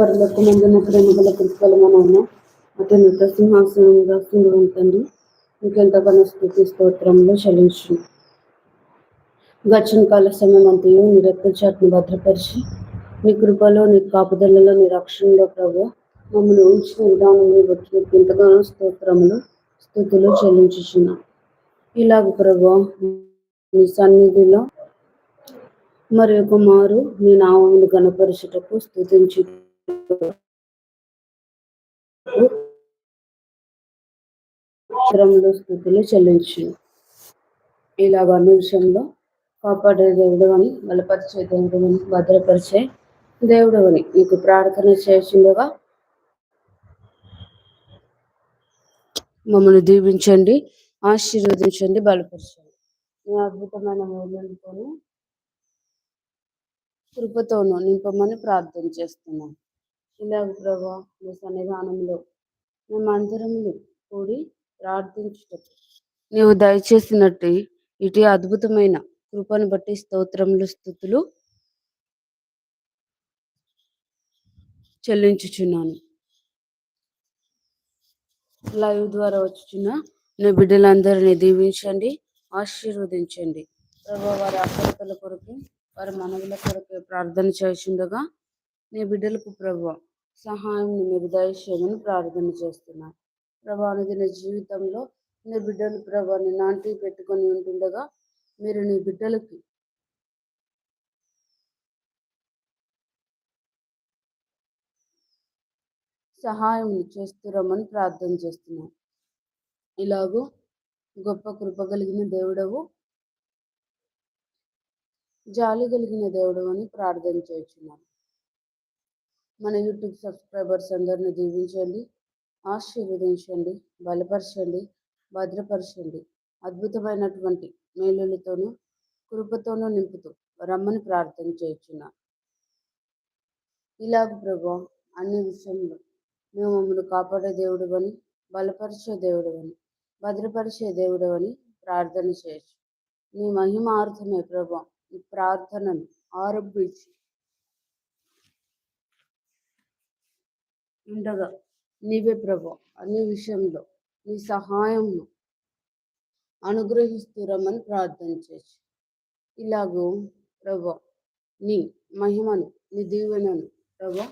పరులకు మందున ప్రేమగల కృపలమనైన అతను సింహాసనంగా సింధువంతండి. మీకెంతగానో స్థుతి స్తోత్రంలో చలించు గడిచిన కాల సమయం అంతయు నీ రక్తచాట్ను భద్రపరిచి నీ కృపలో నీ కాపుదలలో నీ రక్షణలో ప్రభు మమ్మల్ని ఉంచిన విధానంలో బట్టి నీకు ఎంతగానో స్తోత్రములు స్థుతులు చెల్లించుచున్నాం. ఇలాగ ప్రభు నీ సన్నిధిలో మరి ఒక మారు నీ నామమును గణపరుచుటకు స్థితిలో స్థుతులు చెల్లించు. ఇలాగ అన్ని విషయంలో కాపాడే దేవుడు అని బలపరిచే దేవుడు అని భద్రపరిచే దేవుడు అని నీకు ప్రార్థన చేసిండగా మమ్మల్ని దీవించండి ఆశీర్వదించండి బలపరచండి. మీ అద్భుతమైన మూలంతోనూ కృపతోనూ నింపమని ప్రార్థన చేస్తున్నాను ఇలాగ ప్రభా మీ సన్నిధానంలో మేమందరములు కూడి ప్రార్థించుటకు. నీవు దయచేసినట్టు ఇటు అద్భుతమైన కృపను బట్టి స్తోత్రములు స్థుతులు చెల్లించుచున్నాను. లైవ్ ద్వారా వచ్చుచున్న నీ బిడ్డలందరినీ దీవించండి ఆశీర్వదించండి. ప్రభా వారి అభ్యర్థుల కొరకు వారి మనవుల కొరకు ప్రార్థన చేసిండగా నీ బిడ్డలకు ప్రభావ సహాయం మీరు దయచేయమని ప్రార్థన చేస్తున్నాను ప్రభా అనుదిన జీవితంలో నీ బిడ్డలు ప్రభాని నాటి పెట్టుకొని ఉంటుండగా మీరు నీ బిడ్డలకి సహాయం చేస్తురమ్మని ప్రార్థన చేస్తున్నాను ఇలాగూ గొప్ప కృప కలిగిన దేవుడవు జాలి కలిగిన దేవుడు అని ప్రార్థన చేస్తున్నాను. మన యూట్యూబ్ సబ్స్క్రైబర్స్ అందరిని దీవించండి ఆశీర్వదించండి బలపరచండి భద్రపరచండి అద్భుతమైనటువంటి మేలులతోనూ కృపతోనూ నింపుతూ రమ్మని ప్రార్థన చేయుచున్నా. ఇలాగ ప్రభా అన్ని విషయంలో మేము మమ్మల్ని కాపాడే దేవుడు అని బలపరిచే దేవుడు అని భద్రపరిచే దేవుడు అని ప్రార్థన చేయొచ్చు నీ మహిమార్థమే ప్రభా ఈ ప్రార్థనను ఆరంభించి ఉండగా నీవే ప్రభా అన్ని విషయంలో నీ సహాయంను అనుగ్రహిస్తురమని ప్రార్థన చేసి. ఇలాగూ ప్రభా నీ మహిమను నీ దీవెనను ప్రభా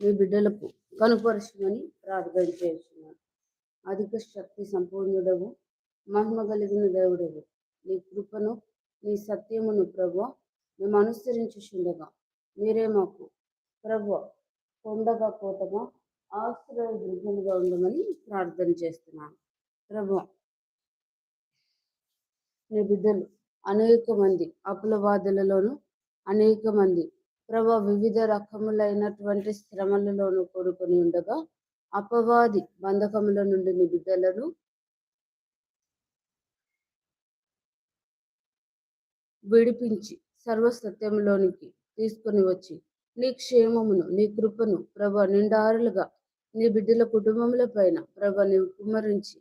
నీ బిడ్డలకు కనుపరచమని ప్రార్థన చేస్తున్నాను. అధిక శక్తి సంపూర్ణుడవు మహిమ కలిగిన దేవుడవు. నీ కృపను నీ సత్యమును ప్రభు మేము అనుసరించుచుండగా మీరే మాకు ప్రభు కొండగా కోటగా ఆశ్రయ ఉండమని ప్రార్థన చేస్తున్నాను. ప్రభు నీ బిడ్డలు అనేక మంది అప్పులవాదులలోను అనేక మంది ప్రభ వివిధ రకములైనటువంటి శ్రమలలోనూ కోరుకొని ఉండగా అపవాది బంధకముల నుండి నీ బిడ్డలను విడిపించి సర్వసత్యంలోనికి తీసుకొని వచ్చి నీ క్షేమమును నీ కృపను ప్రభ నిండారులుగా నీ బిడ్డల కుటుంబముల పైన ప్రభ నీవు కుమరించి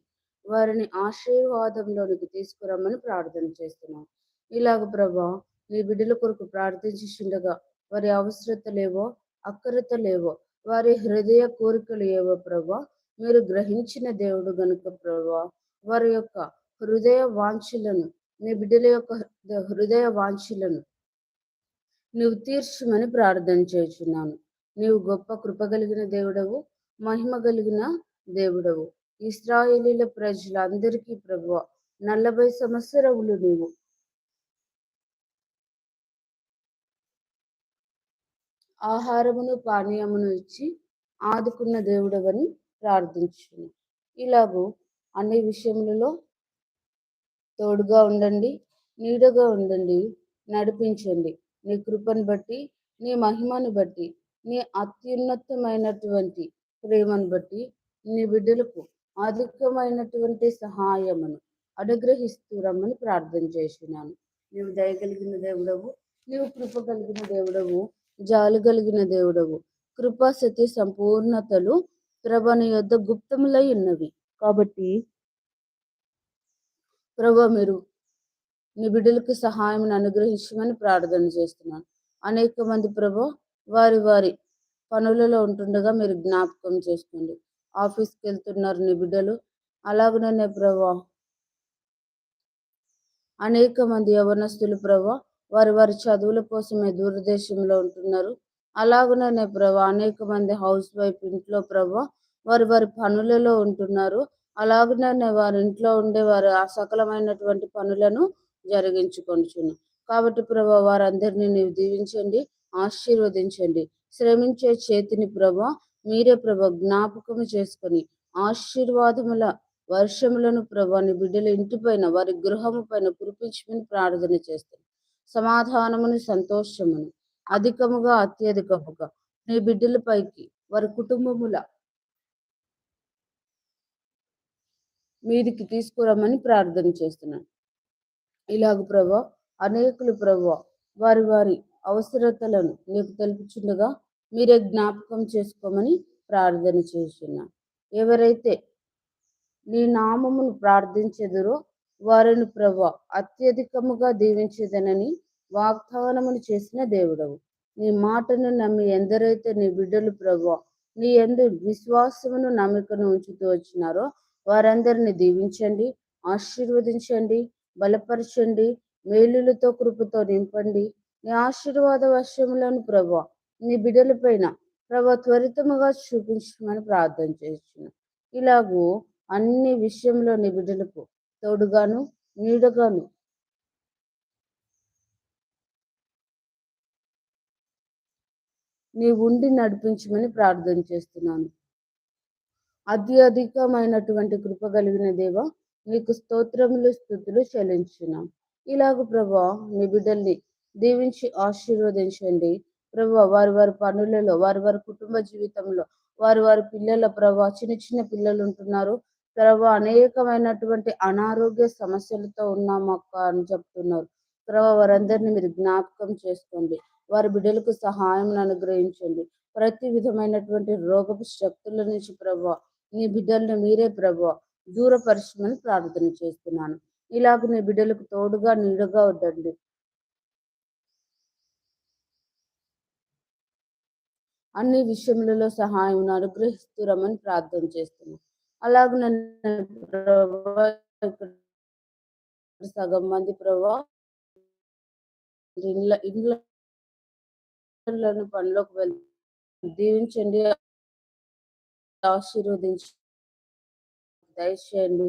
వారిని ఆశీర్వాదంలోనికి తీసుకురమ్మని ప్రార్థన చేస్తున్నాం. ఇలాగ ప్రభా నీ బిడ్డల కొరకు ప్రార్థించుండగా వారి అవసరతలేవో అక్కరతలేవో వారి హృదయ కోరికలు ఏవో ప్రభా మీరు గ్రహించిన దేవుడు గనుక ప్రభా వారి యొక్క హృదయ వాంఛలను నీ బిడ్డల యొక్క హృదయ వాంఛలను నువ్వు తీర్చమని ప్రార్థన చేస్తున్నాను. నీవు గొప్ప కృప కలిగిన దేవుడవు. మహిమ కలిగిన దేవుడవు. ఇస్రాయేలీల ప్రజలందరికీ ప్రభు నలభై సంవత్సరములు నీవు. ఆహారమును పానీయమును ఇచ్చి ఆదుకున్న దేవుడవని ప్రార్థించును. ఇలాగూ అన్ని విషయములలో తోడుగా ఉండండి నీడగా ఉండండి నడిపించండి. నీ కృపను బట్టి నీ మహిమను బట్టి నీ అత్యున్నతమైనటువంటి ప్రేమను బట్టి నీ బిడ్డలకు అధికమైనటువంటి సహాయమును అనుగ్రహిస్తూ రమ్మని ప్రార్థన చేసినాను. నీవు దయగలిగిన దేవుడవు నీవు కృప కలిగిన దేవుడవు జాలు కలిగిన దేవుడవు. కృపా సంపూర్ణతలు ప్రభని యొద్ గుప్తములై ఉన్నవి. కాబట్టి ప్రభ మీరు నీ బిడ్డలకు సహాయం అనుగ్రహించమని ప్రార్థన చేస్తున్నాను. అనేక మంది ప్రభ వారి వారి పనులలో ఉంటుండగా మీరు జ్ఞాపకం చేసుకోండి. ఆఫీస్కి వెళ్తున్నారు నీ బిడ్డలు అలాగనే ప్రభా. అనేక మంది యవనస్తులు ప్రభా వారి వారి చదువుల కోసమే దూరదేశంలో ఉంటున్నారు. అలాగనే ప్రభా అనేక మంది హౌస్ వైఫ్ ఇంట్లో ప్రభా వారి వారి పనులలో ఉంటున్నారు. అలాగనే వారి ఇంట్లో ఉండే వారి సకలమైనటువంటి పనులను జరిగించుకొనిచున్నాం కాబట్టి ప్రభా వారందరినీ నీవు దీవించండి ఆశీర్వదించండి. శ్రమించే చేతిని ప్రభ మీరే ప్రభ జ్ఞాపకము చేసుకొని ఆశీర్వాదముల వర్షములను ప్రభాని బిడ్డల ఇంటిపైన వారి గృహము పైన కురిపించమని ప్రార్థన చేస్తాను. సమాధానమును సంతోషమును అధికముగా అత్యధికముగా నీ బిడ్డల పైకి వారి కుటుంబముల మీదికి తీసుకురమ్మని ప్రార్థన చేస్తున్నాను. ఇలాగ ప్రభా అనేకులు ప్రభా వారి వారి అవసరతలను నీకు తెలుపుచుండగా మీరే జ్ఞాపకం చేసుకోమని ప్రార్థన చేస్తున్నాను ఎవరైతే నీ నామమును ప్రార్థించెదరో వారిని ప్రభ అత్యధికముగా దీవించేదనని వాగ్దానమును చేసిన దేవుడవు. నీ మాటను నమ్మి ఎందరైతే నీ బిడ్డలు ప్రభ నీ ఎందు విశ్వాసమును నమ్మికను ఉంచుతూ వచ్చినారో వారందరిని దీవించండి ఆశీర్వదించండి బలపరచండి మేలులతో కృపతో నింపండి నీ ఆశీర్వాద వర్షములను ప్రభా నీ బిడ్డల పైన ప్రభా త్వరితముగా చూపించమని ప్రార్థన చేస్తున్నాను. ఇలాగూ అన్ని విషయంలో నీ బిడ్డలకు తోడుగాను నీడగాను నీ ఉండి నడిపించమని ప్రార్థన చేస్తున్నాను. అతి అధికమైనటువంటి కృప కలిగిన దేవ నీకు స్తోత్రములు స్థుతులు చెల్లించున్నాం ఇలాగ ప్రభా నీ బిడ్డల్ని దీవించి ఆశీర్వదించండి. ప్రభా వారి వారి పనులలో వారి వారి కుటుంబ జీవితంలో వారి వారి పిల్లల ప్రభా చిన్న చిన్న పిల్లలు ఉంటున్నారు. ప్రభా అనేకమైనటువంటి అనారోగ్య సమస్యలతో ఉన్నామక్క అని చెప్తున్నారు. ప్రభా వారందరినీ మీరు జ్ఞాపకం చేసుకోండి. వారి బిడ్డలకు సహాయం అనుగ్రహించండి. ప్రతి విధమైనటువంటి రోగపు శక్తుల నుంచి ప్రభా నీ బిడ్డలను మీరే ప్రభా దూరపరచమని ప్రార్థన చేస్తున్నాను. ఇలాగ నీ బిడ్డలకు తోడుగా నీడగా ఉండండి. అన్ని విషయములలో సహాయం అనుగ్రహిస్తురమని ప్రార్థన చేస్తున్నాను అలాగ సగం మంది ప్రభా ఇండ్ల ఇండ్లను పనిలోకి వెళ్ దీవించండి. ఆశీర్వదించి దయచేయండి.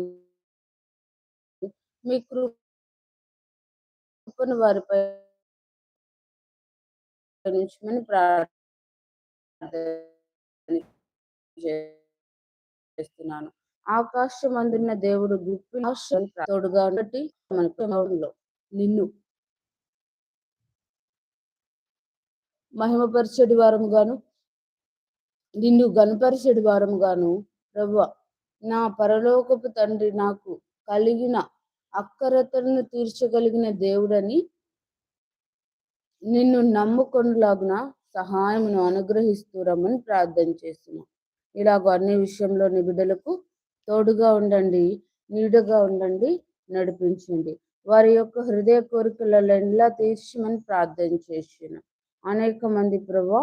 మీ కృపను వారిపై నుంచి ప్రార్థన చేస్తున్నాను ఆకాశం అందున్న దేవుడు తోడుగా ఉన్నట్టు మనకు నిన్ను మహిమపరిచడి వారముగాను గాను నిన్ను గణపరిచడి వారం గాను ప్రభు నా పరలోకపు తండ్రి నాకు కలిగిన అక్కరతలను తీర్చగలిగిన దేవుడని నిన్ను నమ్ముకొనిలాగున సహాయమును అనుగ్రహిస్తూ రమ్మని ప్రార్థన చేస్తున్నాం. ఇలాగ అన్ని విషయంలో బిడ్డలకు తోడుగా ఉండండి నీడుగా ఉండండి నడిపించండి. వారి యొక్క హృదయ కోరికలలో ఎలా తీర్చమని ప్రార్థన చేసిన అనేక మంది ప్రభా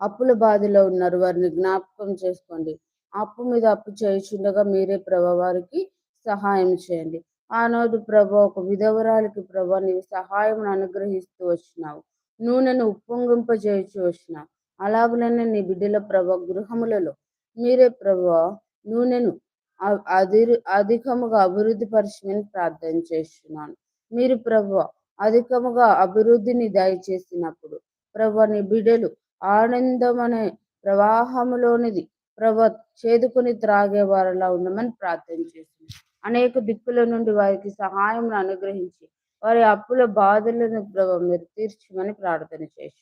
అప్పుల బాధలో ఉన్నారు. వారిని జ్ఞాపకం చేసుకోండి. అప్పు మీద అప్పు చేయించుండగా మీరే ప్రభా వారికి సహాయం చేయండి. ఆనాడు ప్రభా ఒక విధవరాలకి ప్రభా నీవు సహాయం అనుగ్రహిస్తూ వచ్చినావు. నూనెను ఉప్పొంగింపజేయచ్చు వచ్చినావు అలాగనే నీ బిడ్డల ప్రభ గృహములలో. మీరే ప్రభ నూనెను అధిరు అధికముగా అభివృద్ధి పరిచమని ప్రార్థన చేస్తున్నాను. మీరు ప్రభు అధికముగా అభివృద్ధిని దయచేసినప్పుడు ప్రభు నీ బిడ్డలు ఆనందం అనే ప్రవాహములోనిది ప్రభ చేదుకుని త్రాగే వారిలా ఉండమని ప్రార్థన చేస్తున్నాను. అనేక దిక్కుల నుండి వారికి సహాయం అనుగ్రహించి వారి అప్పుల బాధలను ప్రభా మీరు తీర్చమని ప్రార్థన చేసి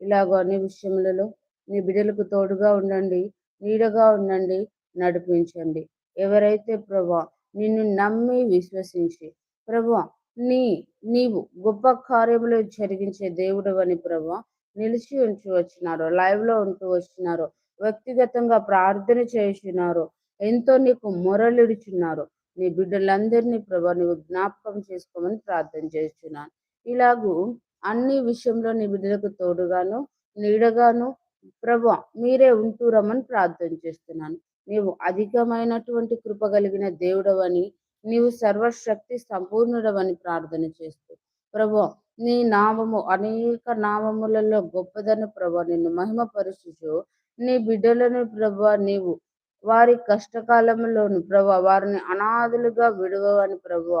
ఇలాగ అన్ని విషయములలో నీ బిడ్డలకు తోడుగా ఉండండి నీడగా ఉండండి నడిపించండి. ఎవరైతే ప్రభా నిన్ను నమ్మి విశ్వసించి ప్రభా నీ నీవు గొప్ప కార్యములు జరిగించే దేవుడు అని ప్రభా నిలిచి ఉంచి వచ్చినారో లైవ్లో ఉంటూ వచ్చినారో వ్యక్తిగతంగా ప్రార్థన చేసినారో ఎంతో నీకు మొరలిడుచున్నారు నీ బిడ్డలందరినీ ప్రభా నువ్వు జ్ఞాపకం చేసుకోమని ప్రార్థన చేస్తున్నాను. ఇలాగూ అన్ని విషయంలో నీ బిడ్డలకు తోడుగాను నీడగాను ప్రభ మీరే ఉంటూ రమ్మని ప్రార్థన చేస్తున్నాను. నీవు అధికమైనటువంటి కృప కలిగిన దేవుడవని నీవు సర్వశక్తి సంపూర్ణుడవని ప్రార్థన చేస్తూ ప్రభు నీ నామము అనేక నామములలో గొప్పదని ప్రభు నిన్ను మహిమపరుచుచు నీ బిడ్డలను ప్రభు నీవు వారి కష్టకాలంలోను ప్రభా వారిని అనాథులుగా విడవని ప్రభు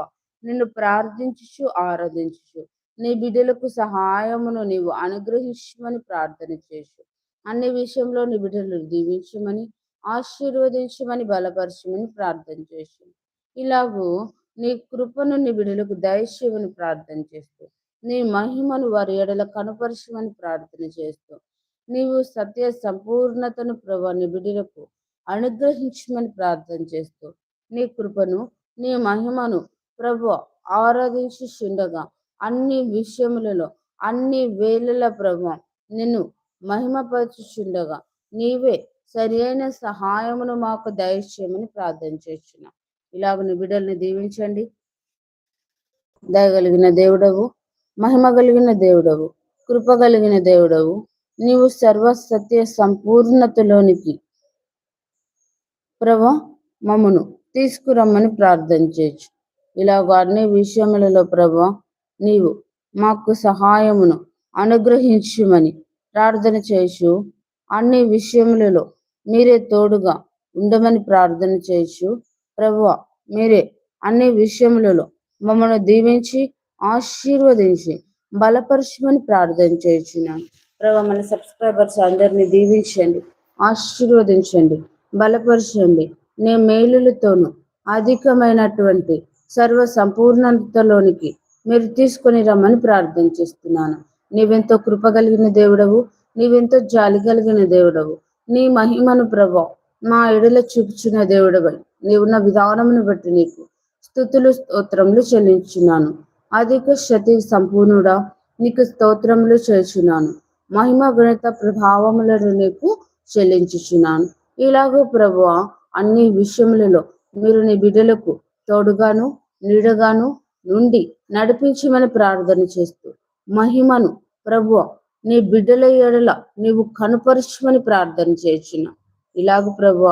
నిన్ను ప్రార్థించుచు ఆరాధించుచు. నీ బిడ్డలకు సహాయమును నీవు అనుగ్రహించమని ప్రార్థన చేసు అన్ని విషయంలో నీ బిడ్డలు దీవించమని ఆశీర్వదించమని బలపరచమని ప్రార్థన చేసు ఇలాగూ నీ కృపను నీ బిడ్డలకు దయచేయమని ప్రార్థన చేస్తూ నీ మహిమను వారి ఎడల కనపరచమని ప్రార్థన చేస్తూ నీవు సత్య సంపూర్ణతను ప్రభా నీ బిడ్డలకు అనుగ్రహించమని ప్రార్థన చేస్తూ నీ కృపను నీ మహిమను ప్రభు ఆరాధించి చుండగా అన్ని విషయములలో అన్ని వేళల ప్రభు నిన్ను మహిమపరచుచుండగా నీవే సరి అయిన సహాయమును మాకు దయచేయమని ప్రార్థన చేస్తున్నాం. ఇలాగ నీ బిడ్డల్ని దీవించండి. దయగలిగిన దేవుడవు మహిమ కలిగిన దేవుడవు కృప కలిగిన దేవుడవు నీవు సర్వ సత్య సంపూర్ణతలోనికి ప్రభ మమ్మను తీసుకురమ్మని ప్రార్థన చేయొచ్చు ఇలాగ అన్ని విషయములలో ప్రభ నీవు మాకు సహాయమును అనుగ్రహించమని ప్రార్థన చేసు అన్ని విషయములలో మీరే తోడుగా ఉండమని ప్రార్థన చేయొచ్చు ప్రభు మీరే అన్ని విషయములలో మమ్మల్ని దీవించి ఆశీర్వదించి బలపరచమని ప్రార్థన చేయొచ్చున్నాను ప్రభు మన సబ్స్క్రైబర్స్ అందరినీ దీవించండి ఆశీర్వదించండి. బలపరచండి నీ మేలులతోనూ అధికమైనటువంటి సర్వ సంపూర్ణతలోనికి మీరు తీసుకొని రమ్మని ప్రార్థన చేస్తున్నాను నీవెంతో కృప కలిగిన దేవుడవు నీవెంతో జాలి కలిగిన దేవుడవు. నీ మహిమను ప్రభా మా ఎడల చూపుచున్న దేవుడవై నీవున్న విధానమును బట్టి నీకు స్థుతులు స్తోత్రములు చెల్లించున్నాను అధిక శతి సంపూర్ణుడా నీకు స్తోత్రములు చేస్తున్నాను మహిమ గణిత ప్రభావములను నీకు చెల్లించుచున్నాను. ఇలాగో ప్రభు అన్ని విషయములలో మీరు నీ బిడ్డలకు తోడుగాను నీడగాను నుండి నడిపించమని ప్రార్థన చేస్తూ మహిమను ప్రభు నీ బిడ్డల ఎడల నీవు కనుపరచమని ప్రార్థన చేసిన ఇలాగ ప్రభు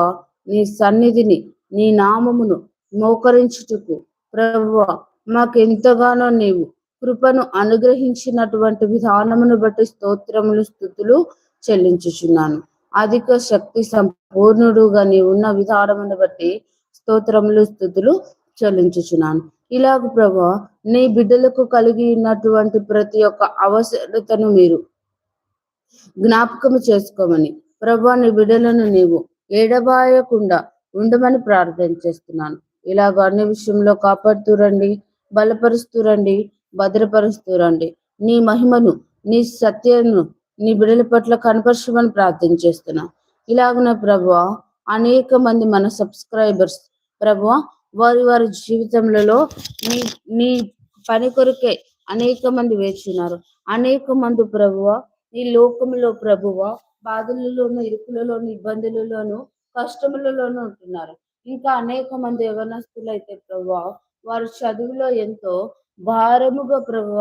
నీ సన్నిధిని నీ నామమును మోకరించుటకు ప్రభు మాకెంతగానో నీవు కృపను అనుగ్రహించినటువంటి విధానమును బట్టి స్తోత్రములు స్థుతులు చెల్లించుచున్నాను. అధిక శక్తి సంపూర్ణుడుగా నీ ఉన్న విధానమును బట్టి స్తోత్రములు స్థుతులు చెల్లించుచున్నాను. ఇలాగ ప్రభా నీ బిడ్డలకు కలిగి ఉన్నటువంటి ప్రతి ఒక్క అవసరతను మీరు జ్ఞాపకం చేసుకోమని ప్రభా నీ బిడ్డలను నీవు ఏడబాయకుండా ఉండమని ప్రార్థన చేస్తున్నాను. ఇలాగ అన్ని విషయంలో కాపాడుతూరండి బలపరుస్తూరండి భద్రపరుస్తూరండి. నీ మహిమను నీ సత్యను నీ బిడ్డల పట్ల కనపరచమని ప్రార్థన చేస్తున్నా. ఇలాగన ప్రభు అనేక మంది మన సబ్స్క్రైబర్స్ ప్రభు వారి వారి జీవితంలో నీ నీ పని కొరకే అనేక మంది వేచున్నారు అనేక మంది ప్రభువ ఈ లోకంలో ప్రభువ బాధలలోను ఇరుకులలోను ఇబ్బందులలోను కష్టములలోనూ ఉంటున్నారు. ఇంకా అనేక మంది యవనస్తులు అయితే ప్రభు వారు చదువులో ఎంతో భారముగా ప్రభు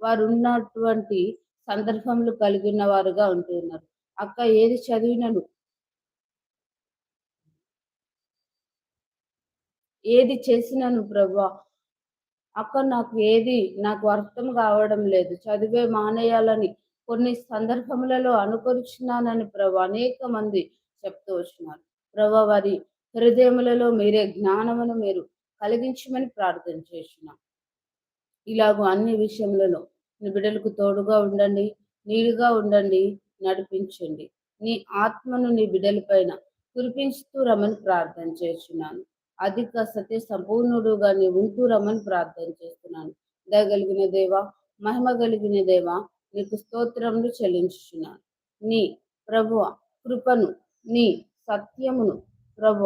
వారు ఉన్నటువంటి సందర్భములు కలిగిన వారుగా ఉంటున్నారు. అక్క ఏది చదివినను? ఏది చేసినాను ప్రభా? అక్క నాకు ఏది నాకు అర్థం కావడం లేదు. చదివే మానేయాలని కొన్ని సందర్భములలో అనుకరించినానని ప్రభు అనేక మంది చెప్తూ వచ్చినారు. ప్రభా వారి హృదయములలో మీరే జ్ఞానమును మీరు కలిగించమని ప్రార్థన చేస్తున్నాం. ఇలాగూ అన్ని విషయములలో నీ బిడ్డలకు తోడుగా ఉండండి నీడుగా ఉండండి నడిపించండి. నీ ఆత్మను నీ బిడ్డలపైన కురిపించుతూ రమ్మని ప్రార్థన చేస్తున్నాను. అధిక సత్య సంపూర్ణుడుగా నీ ఉంటూ రమ్మని ప్రార్థన చేస్తున్నాను. దయగలిగిన దేవా మహిమ కలిగిన దేవా నీకు స్తోత్రములు చెల్లించుచున్నాను. నీ ప్రభు కృపను నీ సత్యమును ప్రభు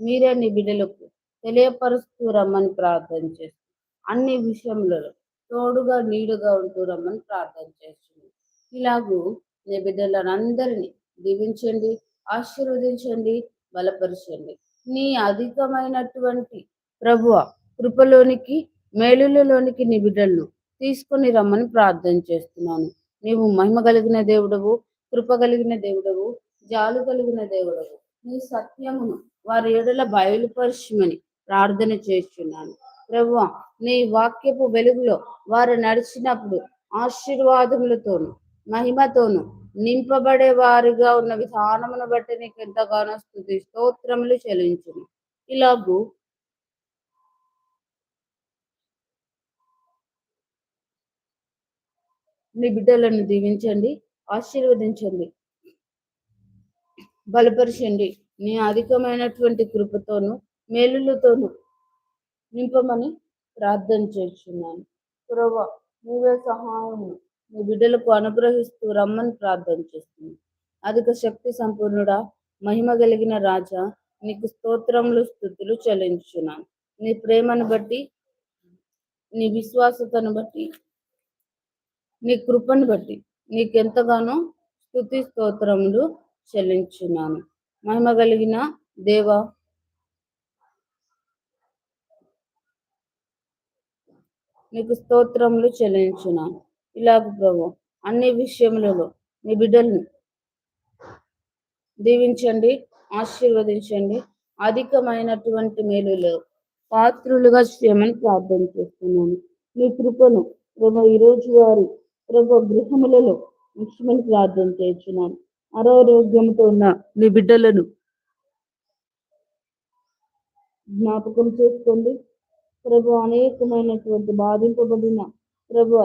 మీరే నీ బిడ్డలకు తెలియపరుస్తూ రమ్మని ప్రార్థన చేస్తూ అన్ని విషయములలో తోడుగా నీడుగా ఉంటూ రమ్మని ప్రార్థన చేస్తుంది. ఇలాగూ నీ బిడ్డలందరినీ దీవించండి ఆశీర్వదించండి బలపరచండి. నీ అధికమైనటువంటి ప్రభువ కృపలోనికి మేలులలోనికి నీ బిడ్డలను తీసుకొని రమ్మని ప్రార్థన చేస్తున్నాను. నీవు మహిమ కలిగిన దేవుడవు కృప కలిగిన దేవుడవు జాలు కలిగిన దేవుడవు. నీ సత్యమును వారి ఏడల బయలుపరచమని ప్రార్థన చేస్తున్నాను. ప్రభు నీ వాక్యపు వెలుగులో వారు నడిచినప్పుడు ఆశీర్వాదములతోను మహిమతోను నింపబడే వారిగా ఉన్న విధానమును బట్టి నీకు ఎంతగానో స్థుతి స్తోత్రములు చెల్లించును ఇలాగూ మీ బిడ్డలను దీవించండి ఆశీర్వదించండి బలపరచండి. నీ అధికమైనటువంటి కృపతోను మేలులతోను నింపమని ప్రార్థన చేస్తున్నాను. పురవ నీవే సహాయం నీ బిడ్డలకు అనుగ్రహిస్తూ రమ్మని ప్రార్థన చేస్తున్నాను. అధిక శక్తి సంపూర్ణుడా మహిమ కలిగిన రాజా నీకు స్తోత్రములు స్థుతులు చెల్లించున్నాను నీ ప్రేమను బట్టి నీ విశ్వాసతను బట్టి నీ కృపను బట్టి నీకెంతగానో స్థుతి స్తోత్రములు చెల్లించున్నాను. మహిమ కలిగిన దేవ నీకు స్తోత్రములు చెల్లించున్నాను ఇలాగ ప్రభు అన్ని విషయములలో నీ బిడ్డల్ని దీవించండి ఆశీర్వదించండి. అధికమైనటువంటి మేలులో పాత్రులుగా చేయమని ప్రార్థన చేస్తున్నాను. మీ కృపను ప్రభు ఈరోజు వారి ప్రభు గృహములలో ముఖ్యమని ప్రార్థన చేస్తున్నాను. అనారోగ్యంతో ఉన్న మీ బిడ్డలను జ్ఞాపకం చేసుకోండి. ప్రభు అనేకమైనటువంటి బాధింపబడిన ప్రభు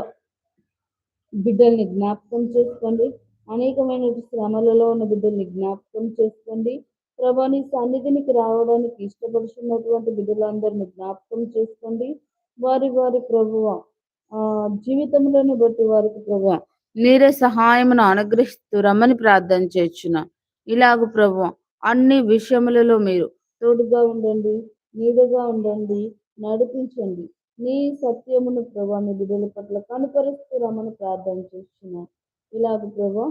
బిడ్డల్ని జ్ఞాపకం చేసుకోండి. అనేకమైన శ్రమలలో ఉన్న బిడ్డల్ని జ్ఞాపకం చేసుకోండి. ప్రభాని సన్నిధినికి రావడానికి ఇష్టపడుతున్నటువంటి బిడ్డలందరినీ జ్ఞాపకం చేసుకోండి. వారి వారి ప్రభువ జీవితంలోని బట్టి వారికి ప్రభు మీరే సహాయమును అనుగ్రహిస్తూ రమ్మని ప్రార్థన చేర్చున. ఇలాగ ప్రభు అన్ని విషయములలో మీరు తోడుగా ఉండండి నీడగా ఉండండి. నడిపించండి. నీ సత్యమును ప్రభా నీ బిడ్డల పట్ల కనుపరుస్తూ ప్రార్థన చేస్తున్నాం. ఇలాగ ప్రభా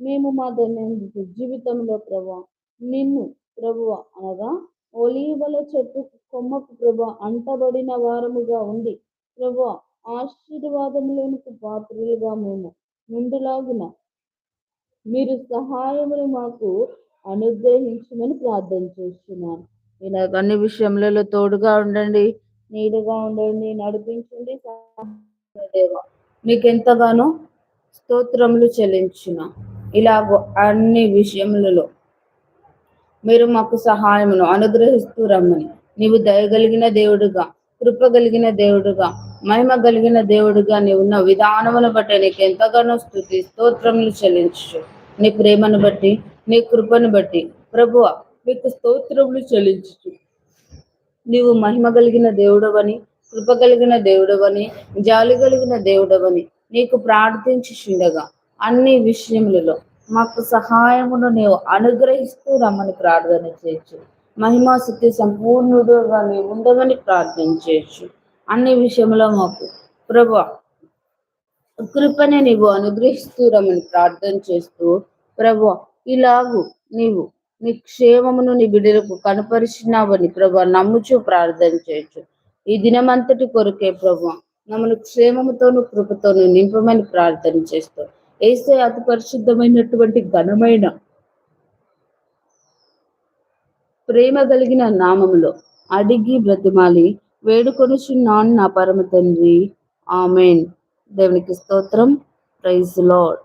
మేము మా దైనందిక జీవితంలో ప్రభా నిన్ను ప్రభువ అనగా ఒలీవల చెట్టు కొమ్మకు ప్రభ అంటబడిన వారముగా ఉండి ప్రభు ఆశీర్వాదములకు పాత్రలుగా మేము ముందులాగున మీరు సహాయములు మాకు అనుగ్రహించమని ప్రార్థన చేస్తున్నాను ఇలా అన్ని విషయములలో తోడుగా ఉండండి. నీడుగా ఉండండి నడిపించండి దేవా మీకు ఎంతగానో స్తోత్రములు చెల్లించిన. ఇలాగ అన్ని విషయములలో మీరు మాకు సహాయమును అనుగ్రహిస్తూ రమ్మని. నీవు దయగలిగిన దేవుడుగా కృప కలిగిన దేవుడుగా మహిమ కలిగిన దేవుడుగా నీవు ఉన్న విధానమును బట్టి నీకు ఎంతగానో స్థుతి స్తోత్రములు చెల్లించు నీ ప్రేమను బట్టి నీ కృపను బట్టి ప్రభువ మీకు స్తోత్రములు చెల్లించు నీవు మహిమ కలిగిన దేవుడవని కృప కలిగిన దేవుడవని జాలి కలిగిన దేవుడవని నీకు ప్రార్థించుండగా అన్ని విషయములలో. మాకు సహాయమును నీవు అనుగ్రహిస్తూ రమ్మని ప్రార్థన చేయొచ్చు. మహిమా శక్తి సంపూర్ణుడుగా నీవు ఉండమని ప్రార్థన చేయొచ్చు. అన్ని విషయంలో మాకు ప్రభా కృపనే నీవు అనుగ్రహిస్తూ రమ్మని ప్రార్థన చేస్తూ ప్రభా ఇలాగు నీవు నీ క్షేమమును నీ బిడ్డలకు కనపరిచినావని ప్రభా నమ్ముచు ప్రార్థన చేయొచ్చు ఈ దినమంతటి కొరకే ప్రభా మమ్మల్ని క్షేమముతోను కృపతోను నింపమని ప్రార్థన చేస్తూ. ఏసే అతి పరిశుద్ధమైనటువంటి ఘనమైన ప్రేమ కలిగిన నామములో అడిగి బ్రతిమాలి వేడుకొనుచున్నాను నా పరమ తండ్రి. ఆమెన్. దేవునికి స్తోత్రం. Praise lord